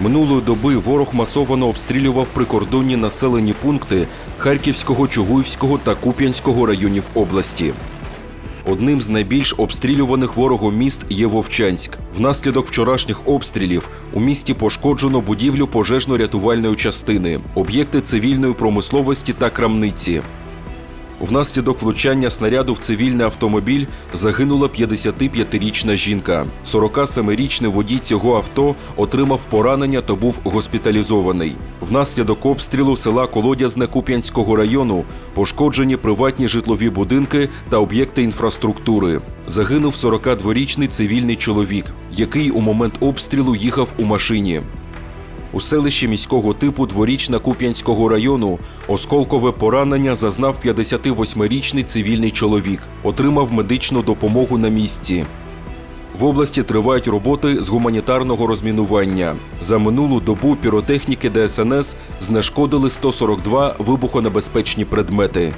Минулої доби ворог масовано обстрілював прикордонні населені пункти Харківського, Чугуївського та Куп'янського районів області. Одним з найбільш обстрілюваних ворогом міст є Вовчанськ. Внаслідок вчорашніх обстрілів у місті пошкоджено будівлю пожежно-рятувальної частини, об'єкти цивільної промисловості та крамниці. Внаслідок влучання снаряду в цивільний автомобіль загинула 55-річна жінка. 47-річний водій цього авто отримав поранення та був госпіталізований. Внаслідок обстрілу села Колодязне Куп'янського району пошкоджені приватні житлові будинки та об'єкти інфраструктури. Загинув 42-річний цивільний чоловік, який у момент обстрілу їхав у машині. У селищі міського типу дворічна Куп'янського району осколкове поранення зазнав 58-річний цивільний чоловік. Отримав медичну допомогу на місці. В області тривають роботи з гуманітарного розмінування. За минулу добу піротехніки ДСНС знешкодили 142 вибухонебезпечні предмети.